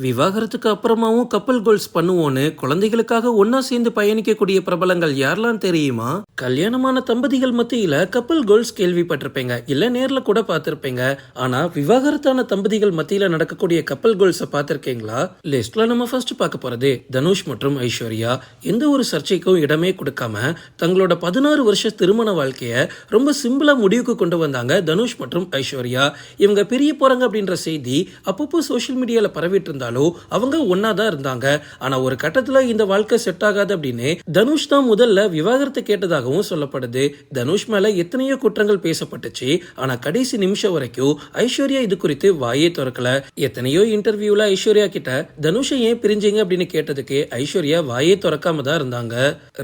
விவாகரத்துக்கு அப்புறமாவும் கப்பல் கோல்ஸ் பண்ணுவோன்னு குழந்தைகளுக்காக ஒன்னா சேர்ந்து பயணிக்கக்கூடிய பிரபலங்கள் யாரெல்லாம் தெரியுமா? கல்யாணமான தம்பதிகள் மத்தியில கப்பல் கோல்ஸ் கேள்விப்பட்டிருப்பீங்க. இல்ல நேர்ல கூட பார்த்திருப்பீங்க. ஆனா விவாகரத்தான தம்பதிகள் மத்தியில நடக்கக்கூடிய கப்பல் கோல்ஸ பார்த்திருக்கீங்களா? லிஸ்ட்ல நம்ம ஃபர்ஸ்ட் பார்க்க போறது தனுஷ் மற்றும் ஐஸ்வர்யா. எந்த ஒரு சர்ச்சைக்கும் இடமே கொடுக்காம தங்களோட பதினாறு வருஷ திருமண வாழ்க்கைய ரொம்ப சிம்பிளா முடிவுக்கு கொண்டு வந்தாங்க தனுஷ் மற்றும் ஐஸ்வர்யா. இவங்க பிரிய போறாங்க அப்படின்ற செய்தி அப்பப்போ சோஷியல் மீடியால பரவிட்டு இருந்தாலும் அவங்க ஒன்னா தான் இருந்தாங்க. ஆனா ஒரு கட்டத்துல இந்த வாழ்க்கை செட் ஆகாது அப்படின்னு தனுஷ் தான் முதல்ல விவாகரத்து கேட்டதாகவும் சொல்லப்படுது. தனுஷ் மேல எத்தனையோ குற்றங்கள் பேசப்பட்டுச்சு. ஆனா கடைசி நிமிஷம் வரைக்கும் ஐஸ்வர்யா இது குறித்து வாயே திறக்கல. எத்தனையோ இன்டர்வியூல ஐஸ்வர்யா கிட்ட தனுஷை ஏன் பிரிஞ்சீங்க? அப்படின்னு கேட்டதுக்கு ஐஸ்வர்யா வாயே திறக்காம தான் இருந்தாங்க.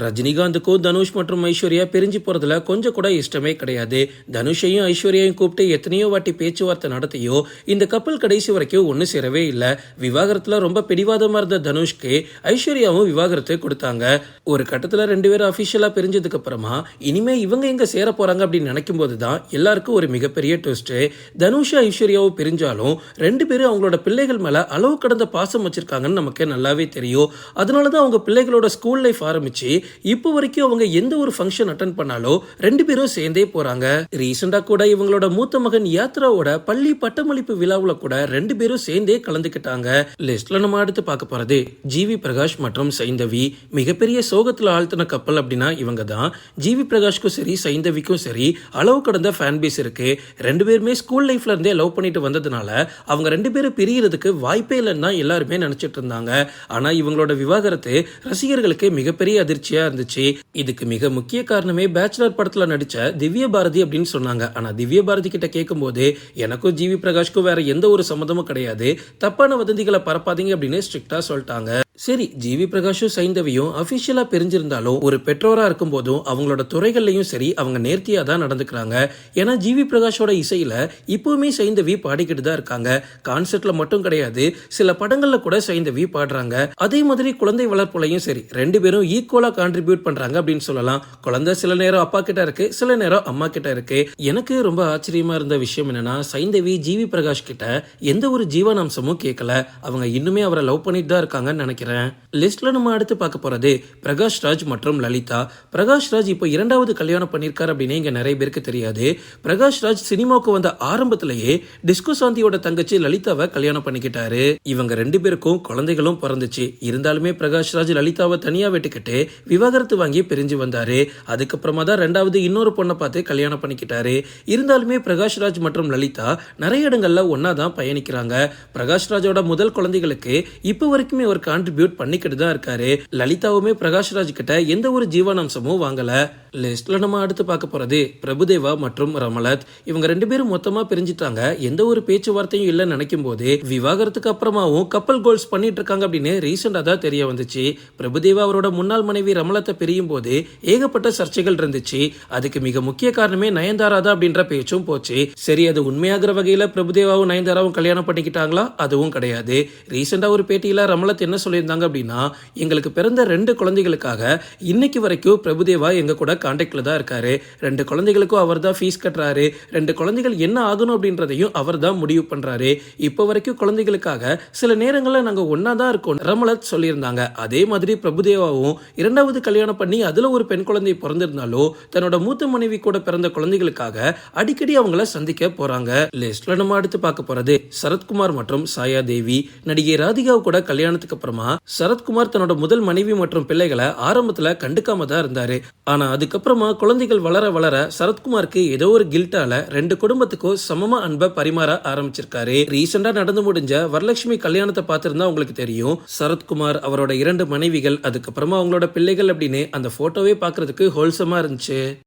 ரஜினிகாந்துக்கும் தனுஷ் மற்றும் ஐஸ்வர்யா பிரிஞ்சு போறதுல கொஞ்சம் கூட இஷ்டமே கிடையாது. தனுஷையும் ஐஸ்வர்யாவையும் கூப்பிட்டு எத்தனையோ வாட்டி பேச்சுவார்த்தை நடத்தியோ இந்த கப்பல் கடைசி வரைக்கும் ஒன்னு சேரவே இல்லை. விவாகரத்துல ரொம்ப பிடிவாதமா இருந்த தனுஷ்க்கு ஐஸ்வர்யாவும் விவாகரத்தை கொடுத்தாங்க. ஒரு கட்டத்துல ரெண்டு பேரும் அபிஷியலா பிரிஞ்சதுக்கு அப்புறமா இனிமே இவங்க எங்க சேர போறாங்க அப்படின்னு நினைக்கும் போதுதான் எல்லாருக்கும் ஒரு மிகப்பெரிய ட்விஸ்ட் தனுஷ் ஐஸ்வர்யாவும் பிரிஞ்சாலும் ரெண்டு பேரும் அவங்களோட பிள்ளைகள் மேல அளவு கடந்த பாசம் வச்சிருக்காங்கன்னு நமக்கு நல்லாவே தெரியும். அதனாலதான் அவங்க பிள்ளைகளோட ஸ்கூல் லைஃப் ஆரம்பிச்சு இப்போ வரைக்கும் அவங்க எந்த ஒரு ஃபங்க்ஷன் அட்டன் பண்ணாலும் ரெண்டு பேரும் சேர்ந்தே போறாங்க. ரீசெண்டா கூட இவங்களோட மூத்த மகன் யாத்ராவோட பள்ளி பட்டமளிப்பு விழாவில் கூட ரெண்டு பேரும் சேர்ந்தே கலந்துக்கிட்டாங்க. லிஸ்ட்ல நம்ம அடுத்து பார்க்க போறது ஜிவி பிரகாஷ் மற்றும் சைந்தவி மிகப்பெரிய சோகத்துல ஆழ்த்தின கப்பல் அப்படின்னா இவங்க தான் ஜிவி பிரகாஷ்க்கும் சரி சைந்தவிக்கும் சரி அளவு கடந்த ஃபேன் பேஸ் இருக்கு. ரெண்டு பேருமே ஸ்கூல் லைஃப்ல இருந்தே லவ் பண்ணிட்டு வந்ததுனால அவங்க ரெண்டு பேரும் பிரியறதுக்கு வாய்ப்பே இல்லைன்னு தான் எல்லாருமே நினைச்சிட்டு இருந்தாங்க. ஆனா இவங்களோட விவாகரத்து ரசிகர்களுக்கு மிகப்பெரிய அதிர்ச்சியா இருந்துச்சு. இதுக்கு மிக முக்கிய காரணமே பேச்சுலர் படத்துல நடிச்ச திவ்ய பாரதி அப்படின்னு சொன்னாங்க. ஆனா திவ்ய பாரதி கிட்ட கேட்கும்போது எனக்கும் ஜிவி பிரகாஷ்க்கும் வேற எந்த ஒரு சம்மந்தமும் கிடையாது. தப்பான வதந்திகள் பரப்பாதீங்க அப்படின்னு ஸ்ட்ரிக்டா சொல்லிட்டாங்க. சரி ஜிவி பிரகாஷும் சைந்தவியும் அபிஷியலா பிரிஞ்சிருந்தாலும் ஒரு பெற்றோரா இருக்கும் போதும் அவங்களோட துறைகள்லயும் சரி அவங்க நேர்த்தியா தான் நடந்துக்கிறாங்க. ஏன்னா ஜிவி பிரகாஷோட இசையில இப்பவுமே சைந்தவி பாடிக்கிட்டு தான் இருக்காங்க. கான்சர்ட்ல மட்டும் கிடையாது சில படங்கள்ல கூட சைந்தவி பாடுறாங்க. அதே மாதிரி குழந்தை வளர்ப்புலையும் சரி ரெண்டு பேரும் ஈக்குவலா கான்ட்ரிபியூட் பண்றாங்க அப்படின்னு சொல்லலாம். குழந்தை சில நேரம் அப்பா கிட்ட இருக்கு சில நேரம் அம்மா கிட்ட இருக்கு. எனக்கு ரொம்ப ஆச்சரியமா இருந்த விஷயம் என்னன்னா சைந்தவி ஜிவி பிரகாஷ் கிட்ட எந்த ஒரு ஜீவனாம்சமும் கேட்கல அவங்க இன்னுமே அவரை லவ் பண்ணிட்டு தான் இருக்காங்கன்னு நினைக்கிறேன். லிஸ்ட்ல நம்ம அடுத்து பார்க்க போறது பிரகாஷ் ராஜ் மற்றும் லலிதா. பிரகாஷ் ராஜ் இப்போ இரண்டாவது கல்யாணம் பண்ணிருக்காரு அப்படின்னு இங்க நிறைய பேருக்கு தெரியாது. பிரகாஷ் ராஜ் சினிமாவுக்கு வந்த ஆரம்பத்திலேயே டிஸ்கோ சாந்தியோட தங்கச்சி லலிதாவை கல்யாணம் பண்ணிக்கிட்டாரு. இவங்க ரெண்டு பேருக்கும் குழந்தைகளும் பிறந்துச்சு. இருந்தாலுமே பிரகாஷ் ராஜ் லலிதாவை தனியா விட்டுக்கிட்டு விவாகரத்து வாங்கி பிரிஞ்சு வந்தாரு. அதுக்கப்புறமா தான் ரெண்டாவது இன்னொரு பொண்ணை பார்த்து கல்யாணம் பண்ணிக்கிட்டாரு. இருந்தாலுமே பிரகாஷ் ராஜ் மற்றும் லலிதா நிறைய இடங்கள்ல ஒன்னா தான் பயணிக்கிறாங்க. பிரகாஷ் ராஜோட முதல் குழந்தைகளுக்கு இப்போ வரைக்குமே ஒரு கான்ட்ரிபியூட் பண்ணிக்கிட்டு தான் இருக்காரு. லலிதாவுமே பிரகாஷ் ராஜ் கிட்ட எந்த ஒரு ஜீவனாம்சமும் வாங்கல. லிஸ்ட்ல நம்ம அடுத்து பார்க்க போறது பிரபுதேவா மற்றும் ரமலத். இவங்க ரெண்டு பேரும் மொத்தமா பிரிஞ்சிட்டாங்க. எந்த ஒரு பேச்சுவார்த்தையும் இல்லைன்னு நினைக்கும் போது விவாகரத்துக்கு அப்புறமாவும் கப்பல் கோல்ஸ் பண்ணிட்டு இருக்காங்க அப்படின்னு ரீசெண்டா தான் தெரிய வந்துச்சு. பிரபுதேவா அவரோட முன்னாள் மனைவி ரமலத்தை பிரியும் போது ஏகப்பட்ட சர்ச்சைகள் இருந்துச்சு. அதுக்கு மிக முக்கிய காரணமே நயன்தாரா தான் அப்படின்ற பேச்சும் போச்சு. சரி அது உண்மையாகிற வகையில பிரபுதேவாவும் நயன்தாராவும் கல்யாணம் பண்ணிக்கிட்டாங்களா? அதுவும் கிடையாது. ரீசெண்டா ஒரு பேட்டியில ரமலத் என்ன சொல்லி சொல்லியிருந்தாங்க அப்படின்னா எங்களுக்கு பிறந்த ரெண்டு குழந்தைகளுக்காக இன்னைக்கு வரைக்கும் பிரபுதேவா எங்கள் கூட காண்டாக்டில் தான் இருக்காரு. ரெண்டு குழந்தைகளுக்கும் அவர் தான் ஃபீஸ் கட்டுறாரு. ரெண்டு குழந்தைகள் என்ன ஆகணும் அப்படின்றதையும் அவர் தான் முடிவு பண்ணுறாரு இப்போ வரைக்கும் குழந்தைகளுக்காக சில நேரங்களில் நாங்கள் ஒன்றா தான் இருக்கோம் ரமலத் சொல்லியிருந்தாங்க. அதே மாதிரி பிரபுதேவாவும் இரண்டாவது கல்யாணம் பண்ணி அதில் ஒரு பெண் குழந்தை பிறந்திருந்தாலும் தன்னோட மூத்த மனைவி கூட பிறந்த குழந்தைகளுக்காக அடிக்கடி அவங்கள சந்திக்க போகிறாங்க லிஸ்ட்ல நம்ம அடுத்து பார்க்க போகிறது சரத்குமார் மற்றும் சாயா தேவி நடிகை ராதிகாவு கூட கல்யாணத்துக்கு அப்புறமா சரத்குமார் தன்னோட முதல் மனைவி மற்றும் பிள்ளைகளை ஆரம்பத்துல கண்டுக்காம தான் இருந்தாரு. ஆனா அதுக்கப்புறமா குழந்தைகள் வளர வளர சரத்குமாருக்கு ஏதோ ஒரு கில்ட்டால ரெண்டு குடும்பத்துக்கும் சமமா அன்பை பரிமாற ஆரம்பிச்சிருக்காரு. ரீசெண்டா நடந்து முடிஞ்ச வரலட்சுமி கல்யாணத்தை பார்த்திருந்தா உங்களுக்கு தெரியும். சரத்குமார் அவரோட இரண்டு மனைவிகள் அதுக்கப்புறமா அவங்களோட பிள்ளைகள் அப்படின்னு அந்த போட்டோவே பாக்குறதுக்கு ஹோல்சமா இருந்துச்சு.